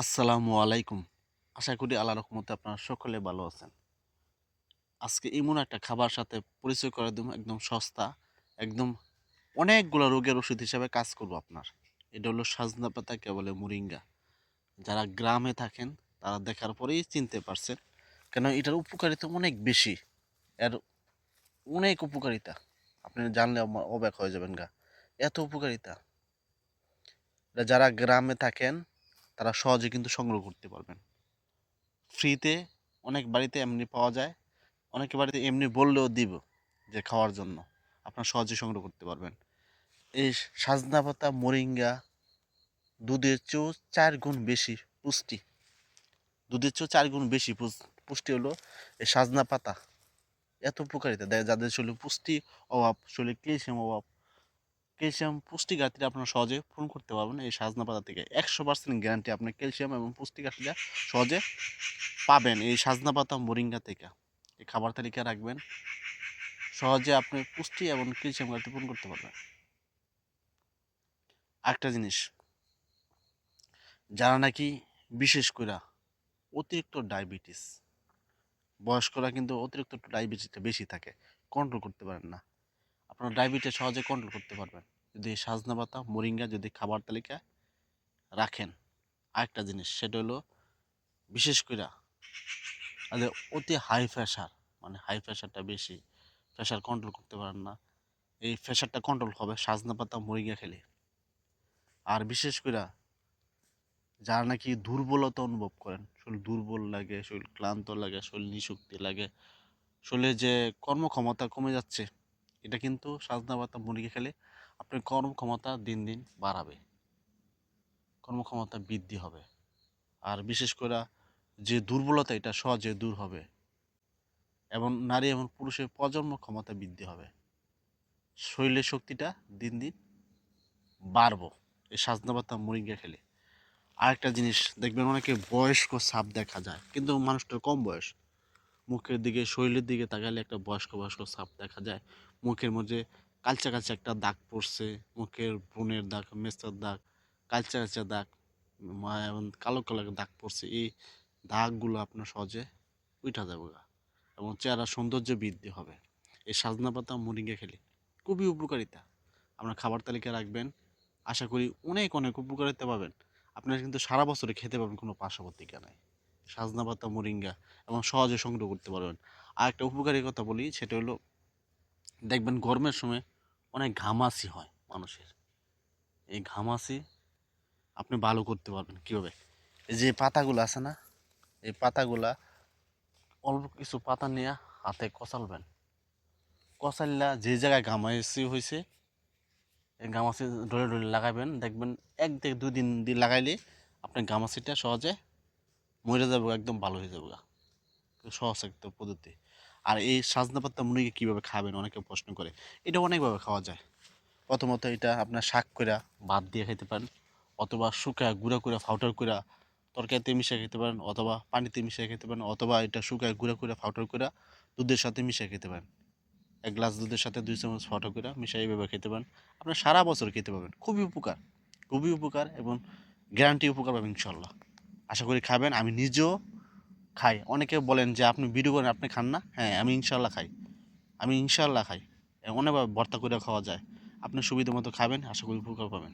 আসসালামু আলাইকুম। আশা করি আল্লাহ রহমতে আপনারা সকলে ভালো আছেন। আজকে এমন একটা খাবার সাথে পরিচয় করে দেবো, একদম সস্তা, একদম অনেকগুলো রোগের ওষুধ হিসাবে কাজ করব আপনার। এটা হলো সাজনা পাতা, কে বলে মুরিঙ্গা। যারা গ্রামে থাকেন, তারা দেখার পরেই চিনতে পারছেন, কেন এটার উপকারিতা অনেক বেশি। এর অনেক উপকারিতা। আপনি জানলে অব- অবাক হয়ে যাবেন গা। এত উপকারিতা। যারা গ্রামে থাকেন তারা সহজে কিন্তু সংগ্রহ করতে পারবেন। ফ্রিতে অনেক বাড়িতে এমনি পাওয়া যায়। অনেকে বাড়িতে এমনি বললেও দিব যে খাওয়ার জন্য। আপনার সহজে সংগ্রহ করতে পারবেন। এই সাজনা পাতা, মোরিঙ্গা দুধের চেয়েও চার গুণ বেশি পুষ্টি। দুধের চেয়েও চার গুণ বেশি পুষ- পুষ্টি হলো এই সাজনা পাতা। এত উপকারিতা। দেয় যাদের শরীরে পুষ্টি অভাব, শরীরে ক্যালসিয়াম অভাব ক্যালসিয়াম পুষ্টি ঘাটতি আপনারা সহজে পূরণ করতে পারবেন এই সাজনা পাতা থেকে। একশো পার্সেন্ট গ্যারান্টি আপনার ক্যালসিয়াম এবং পুষ্টি ঘাটতিটা সহজে পাবেন এই সাজনা পাতা মোরিঙ্গা থেকে। এই খাবার তালিকা রাখবেন। সহজে আপনি পুষ্টি এবং ক্যালসিয়াম ঘাটতি পূরণ করতে পারবেন। একটা জিনিস, যারা নাকি বিশেষ করে অতিরিক্ত ডায়াবেটিস, বয়স্করা কিন্তু অতিরিক্ত ডায়াবেটিসটা বেশি থাকে কন্ট্রোল করতে পারেন না। আপনার ডায়াবেটিস সহজে কন্ট্রোল করতে পারবেন। যদি সাজনা পাতা, মোরিঙ্গা যদি খাবার তালিকায় রাখেন, আরেকটা জিনিস, সেটা হলো বিশেষ করে তাদের অতি হাই প্রেশার মানে হাই প্রেশারটা বেশি প্রেশার কন্ট্রোল করতে পারেন না। এই প্রেশারটা কন্ট্রোল হবে সাজনা পাতা মুরগিয়া খেলে। আর বিশেষ করে যারা নাকি দুর্বলতা অনুভব করেন, শরীর দুর্বল লাগে, শরীর ক্লান্ত লাগে, শরীর নিশক্তি লাগে, শরীরে যে কর্মক্ষমতা কমে যাচ্ছে, এটা কিন্তু সাজনা পাতা মুরগি খেলে আপনার কর্মক্ষমতা দিন দিন বাড়াবে। কর্মক্ষমতা বৃদ্ধি হবে। আর বিশেষ করে যে দুর্বলতা, এটা সহজে দূর হবে। এবং নারী এবং পুরুষের প্রজন্ম ক্ষমতা বৃদ্ধি হবে। শরীরের শক্তিটা দিন দিন বাড়বো। এই সাজনা পাতা মুরিঙ্গা খেলে। আরেকটা জিনিস, দেখবেন অনেকে বয়স্ক সাপ দেখা যায়, কিন্তু মানুষটার কম বয়স। মুখের দিকে, শরীরের দিকে তাকালে একটা বয়স্ক বয়স্ক সাপ দেখা যায়। মুখের মধ্যে কালচা কালচা একটা দাগ পড়ছে, মুখের ব্রণের দাগ মেস্তার দাগ, কালচা কালচা দাগ এবং কালো কালো দাগ পড়ছে, এই দাগগুলো আপনার সহজে উঠা যাবে। এবং চেহারা সৌন্দর্য বৃদ্ধি হবে। এই সাজনা পাতা মুরিঙ্গা খেলে খুবই উপকারিতা। আপনার খাবার তালিকা রাখবেন। আশা করি অনেক অনেক উপকারিতা পাবেন। আপনারা কিন্তু সারা বছরে খেতে পাবেন কোনো পার্শ্ববর্তীকা নাই। সাজনা পাতা মোরিঙ্গা এবং সহজে সংগ্রহ করতে পারবেন। আর একটা উপকারী কথা বলি, সেটা হলো দেখবেন গরমের সময় অনেক ঘামাসি হয় মানুষের। এই ঘামাসি আপনি ভালো করতে পারবেন। কীভাবে এই যে পাতাগুলো আছে না, এই পাতাগুলা অল্প কিছু পাতা নিয়ে হাতে কষালবেন কষাইলা যে জায়গায় ঘামাসি হয়েছে, এই ঘামাসি ডলে ডলে লাগাবেন। দেখবেন এক থেকে দুই দিন দিয়ে লাগাইলে আপনার ঘামাসিটা সহজে মরে যাবে, একদম ভালো হয়ে যাবে সহজ একটা পদ্ধতি। আর এই সাজনা পাতা মুরগি কীভাবে খাবেন? অনেকে প্রশ্ন করে। এটা অনেকভাবে খাওয়া যায়। প্রথমত এটা আপনার শাক করে ভাত দিয়ে খেতে পারেন অথবা শুকায় গুঁড়া করে ফাউটার করে তরকারিতে মিশিয়ে খেতে পারেন অথবা পানিতে মিশিয়ে খেতে পারেন অথবা এটা শুকায় গুঁড়া করে ফাউটার করে দুধের সাথে মিশিয়ে খেতে পারেন। এক গ্লাস দুধের সাথে দুই চামচ ফাউটার করে মিশিয়ে এইভাবে খেতে পারেন। আপনার সারা বছর খেতে পাবেন। খুবই উপকার। খুবই উপকার এবং গ্যারান্টি উপকার পাবেন ইনশাল্লাহ আশা করি খাবেন। আমি নিজেও খাই। অনেকে বলেন যে, আপনি ভিডিও করেন আপনি খান না? হ্যাঁ আমি ইনশাল্লাহ খাই। আমি ইনশাল্লাহ খাই। অনেকভাবে ভর্তা করে খাওয়া যায়। আপনি সুবিধা মতো খাবেন, আশা করি উপকার পাবেন।